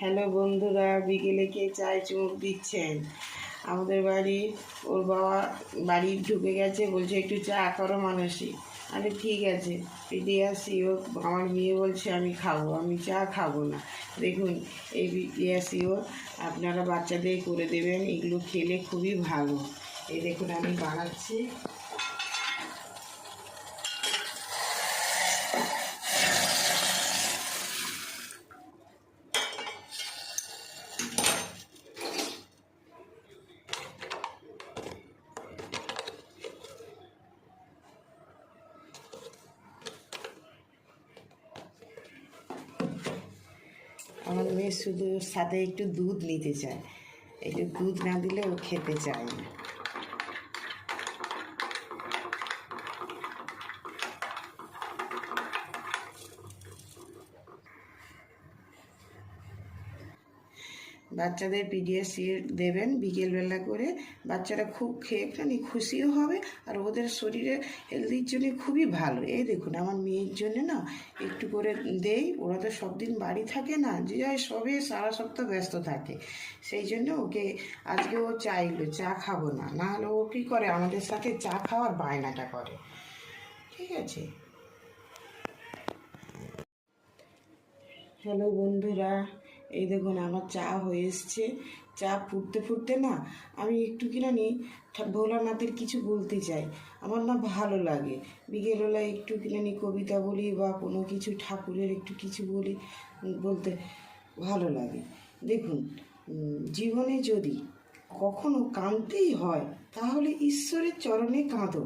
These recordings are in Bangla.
হ্যালো বন্ধুরা, বিকেলে কে চায় চুমুক দিচ্ছেন? আমাদের বাড়ি, ওর বাবা বাড়ি ঢুকে গেছে, বলছে একটু চা করো মানুষই আরে ঠিক আছে দিয়ে আসি, ও আমার মেয়ে বলছে আমি খাব, আমি চা খাব না। দেখুন, এই বিডিয়াসিও আপনারা বাচ্চাদের করে দেবেন, এগুলো খেলে খুবই ভালো। এই দেখুন, আমি বানাচ্ছি। আমার মেয়ে শুধু সাথে একটু দুধ নিতে চায়। একটু দুধ না দিলে ও খেতে চায় না। বাচ্চাদের পিডিএসসি দেবেন বিকেলবেলা করে। বাচ্চারা খুব খেয়ে একটুখানি খুশিও হবে আর ওদের শরীরে হেলদির জন্য খুবই ভালো। এই দেখুন, আমার মেয়ের জন্য না একটু করে দেই, ওরা তো সব দিন বাড়ি থাকে না, যে যায় সবে সারা সপ্তাহ ব্যস্ত থাকে। সেই জন্য ওকে আজকে ও চাইলো চা খাব না। না হলে ও কী করে, আমাদের সাথে চা খাওয়ার বায়নাটা করে। ঠিক আছে? হ্যালো বন্ধুরা এই দেখুন আমার চা হয়ে এসছে। চা ফুটতে ফুটতে না আমি একটু কিনা নি ভোলানাথের কিছু বলতে চাই। আমার না ভালো লাগে। বিকেলবেলা একটু কিনা নি কবিতা বলি বা কোনো কিছু ঠাকুরের একটু কিছু বলি বলতে ভালো লাগে। দেখুন জীবনে যদি কখনো কাঁদতেই হয়, তাহলে ঈশ্বরের চরণে কাঁদো।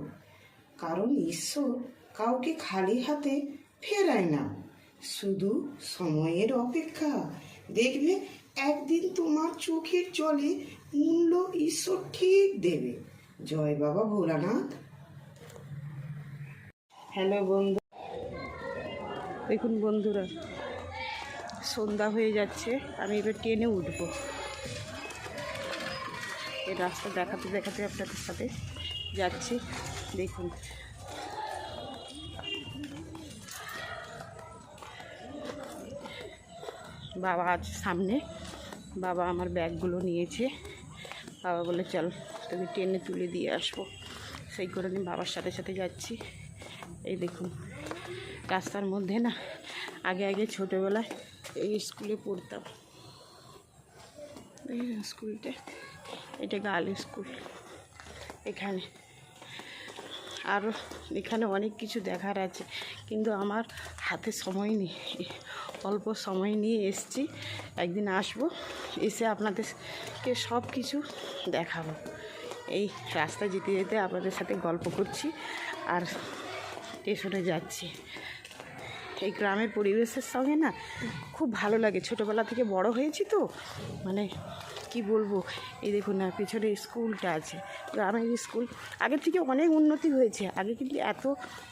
কারণ ঈশ্বর কাউকে খালি হাতে ফেরায় না। শুধু সময়ের অপেক্ষা। দেখবে একদিন তোমার চোখের জলে মূল্য ঈশ্বর ঠিক দেবে। জয় বাবা ভোলানাথ। হ্যালো বন্ধু। দেখুন বন্ধুরা, সন্ধ্যা হয়ে যাচ্ছে, আমি এবার ট্রেনে উঠবো। এই রাস্তা দেখাতে দেখাতে আপনাদের সাথে যাচ্ছি। দেখুন বাবা আজ সামনে। বাবা আমার ব্যাগগুলো নিয়েছে। বাবা বলে, চল, তোকে ট্রেনে তুলে দিয়ে আসব। সেই করে আমি বাবার সাথে সাথে যাচ্ছি। এই দেখুন, রাস্তার মধ্যে না, আগে আগে ছোটোবেলায় এই স্কুলে পড়তাম। এই স্কুলটা, এটা গার্ল স্কুল, এখানে। আরও এখানে অনেক কিছু দেখার আছে, কিন্তু আমার হাতে সময় নেই। অল্প সময় নিয়ে এসছি, একদিন আসব, এসে আপনাদেরকে সব কিছু দেখাবো। এই রাস্তা যেতে যেতে আপনাদের সাথে গল্প করছি আর স্টেশনে যাচ্ছি। এই গ্রামের পরিবেশের সঙ্গে না খুব ভালো লাগে। ছোটোবেলা থেকে বড় হয়েছি তো মানে কি বলব? এই দেখুন না, পিছনে স্কুলটা আছে। গ্রামের স্কুল আগের থেকে অনেক উন্নতি হয়েছে। আগে কিন্তু এত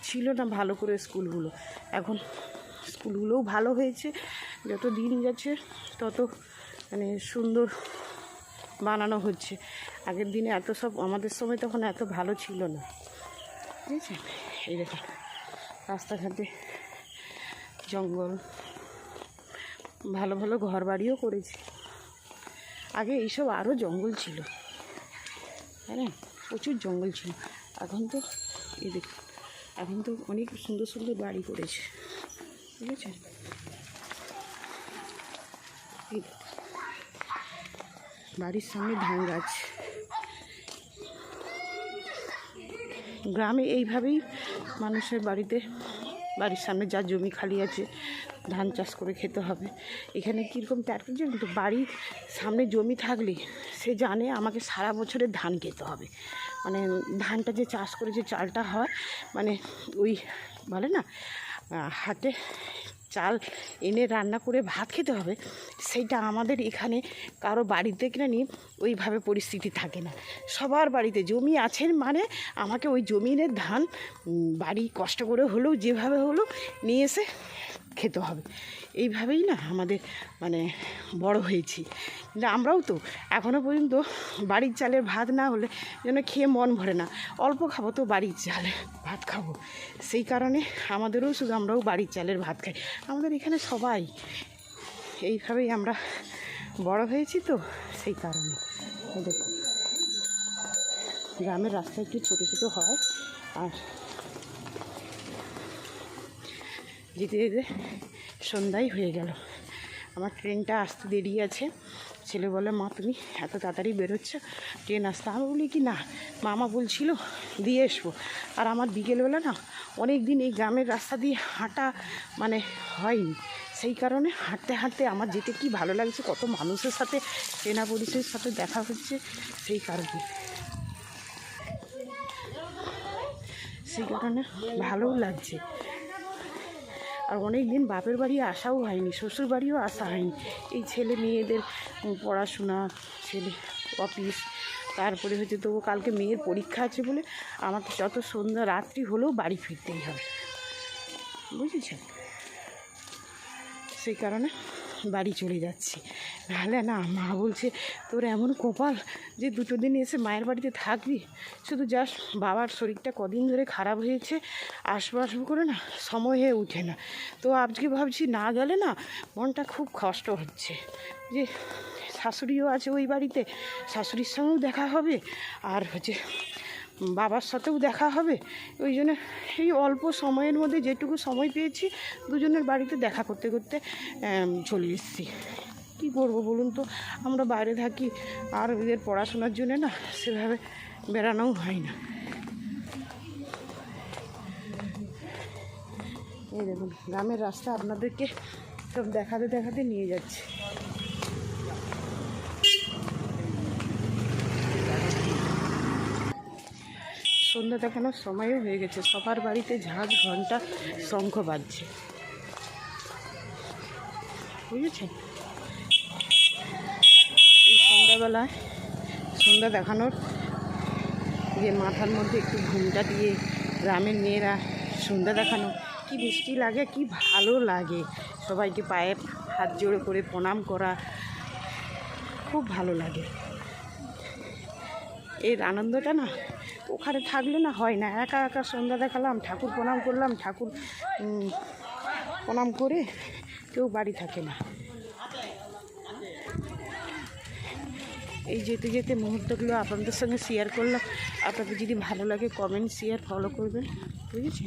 ছিল না ভালো করে স্কুলগুলো। এখন স্কুলগুলোও ভালো হয়েছে। যত দিন যাচ্ছে, তত মানে সুন্দর বানানো হচ্ছে। আগের দিনে এত সব, আমাদের সময় তখন এত ভালো ছিল না। বুঝেছেন এই দেখুন, রাস্তাঘাটে জঙ্গল, ভালো ভালো ঘর বাড়িও করেছে। আগে এইসব আরও জঙ্গল ছিল। হ্যাঁ প্রচুর জঙ্গল ছিল। এখন তো এই দেখুন এখন তো অনেক সুন্দর সুন্দর বাড়ি করেছে। এই দেখুন। বাড়ির সামনে ধান গাছ। গ্রামে এইভাবেই মানুষের বাড়িতে, বাড়ির সামনে যা জমি খালি আছে ধান চাষ করে খেতে হবে। এখানে কীরকম জানেন তো, বাড়ির সামনে জমি থাকলে সে জানে আমাকে সারা বছরের ধান খেতে হবে। মানে ধানটা যে চাষ করে যে চালটা হয় মানে ওই বলে না হাতে চাল এনে রান্না করে ভাত খেতে হবে সেইটা আমাদের এখানে কারও বাড়িতে কিনা নিয়ে ওইভাবে পরিস্থিতি থাকে না। সবার বাড়িতে জমি আছে মানে আমাকে ওই জমিনের ধান বাড়ি কষ্ট করে হলেও যেভাবে হলেও নিয়ে এসে খেতে হবে। এইভাবেই না আমাদের মানে বড় হয়েছি। কিন্তু আমরাও তো এখনও পর্যন্ত বাড়ির চালের ভাত না হলে যেন খেয়ে মন ভরে না। অল্প খাব তো বাড়ির চালে ভাত খাব। সেই কারণে আমাদেরও শুধু আমরাও বাড়ির চালের ভাত খাই। আমাদের এখানে সবাই এইভাবেই আমরা বড় হয়েছি তো সেই কারণে। দেখুন, গ্রামের রাস্তা একটু ছোটো ছোটো হয় আর যেতে যেতে সন্ধ্যাই হয়ে গেল। আমার ট্রেনটা আসতে দেরি আছে। ছেলে বলে, মা, তুমি এত তাড়াতাড়ি বেরোচ্ছ? ট্রেন আসতে আমি বলি, কি না, মামা বলছিল দিয়ে আসব আর আমার বিকেলবেলা না অনেক দিন এই গ্রামের রাস্তা দিয়ে হাঁটা মানে হয়নি। সেই কারণে হাঁটতে হাঁটতে আমার যেতে কি ভালো লাগছে, কত মানুষের সাথে, চেনা পরিচয়ের সাথে দেখা হচ্ছে, সেই কারণে। সেই কারণে ভালোও লাগছে। আর অনেক দিন বাপের বাড়ি আসাও হয়নি, শ্বশুর বাড়িও আসা হয়নি। এই ছেলে মেয়েদের পড়াশোনা, ছেলে অফিস, তারপরে হচ্ছে তবু কালকে মেয়ের পরীক্ষা আছে বলে আমাকে যত সন্ধ্যা রাত্রি হলেও বাড়ি ফিরতেই হবে। বুঝেছেন? সেই কারণে বাড়ি চলে যাচ্ছি। নাহলে না, মা বলছে, তোর এমন কপাল যে দুটো দিন এসে মায়ের বাড়িতে থাকবি। শুধু জাস্ট বাবার শরীরটা কদিন ধরে খারাপ হয়েছে আসব আসব করে না সময় হয়ে ওঠে না। তো আজকে ভাবছি না গেলে না মনটা খুব কষ্ট হচ্ছে। যে শাশুড়িও আছে ওই বাড়িতে, শাশুড়ির সঙ্গেও দেখা হবে। আর হচ্ছে বাবার সাথেও দেখা হবে। ওই জন্য এই অল্প সময়ের মধ্যে যেটুকু সময় পেয়েছি, দুজনের বাড়িতে দেখা করতে করতে চলে এসেছি। কী করব বলুন তো? আমরা বাইরে থাকি, আর ওদের পড়াশোনার জন্য না সেভাবে বেড়ানোও হয় না। এই দেখুন, গ্রামের রাস্তা আপনাদেরকে সব দেখাতে দেখাতে নিয়ে যাচ্ছে। সন্ধ্যা দেখানোর সময়ও হয়ে গেছে। সবার বাড়িতে ঝাঁজ ঘণ্টা শঙ্খ বাজছে। বুঝেছেন? এই সন্ধ্যাবেলায় সন্ধ্যা দেখানোর যে মাথার মধ্যে একটু ঘুমটা দিয়ে গ্রামের মেয়েরা সন্ধ্যা দেখানো, কি মিষ্টি লাগে, কি ভালো লাগে। সবাইকে পায়ে হাত জোড়ে করে প্রণাম করা খুব ভালো লাগে। এর আনন্দটা না ওখানে থাকলে না হয় না। একা একা সন্ধ্যা দেখালাম, ঠাকুর প্রণাম করলাম, ঠাকুর প্রণাম করে কেউ বাড়ি থাকে না। এই যেতে যেতে মুহূর্তগুলো আপনাদের সঙ্গে শেয়ার করলাম। আপনাদের যদি ভালো লাগে কমেন্ট শেয়ার ফলো করবেন। বুঝেছি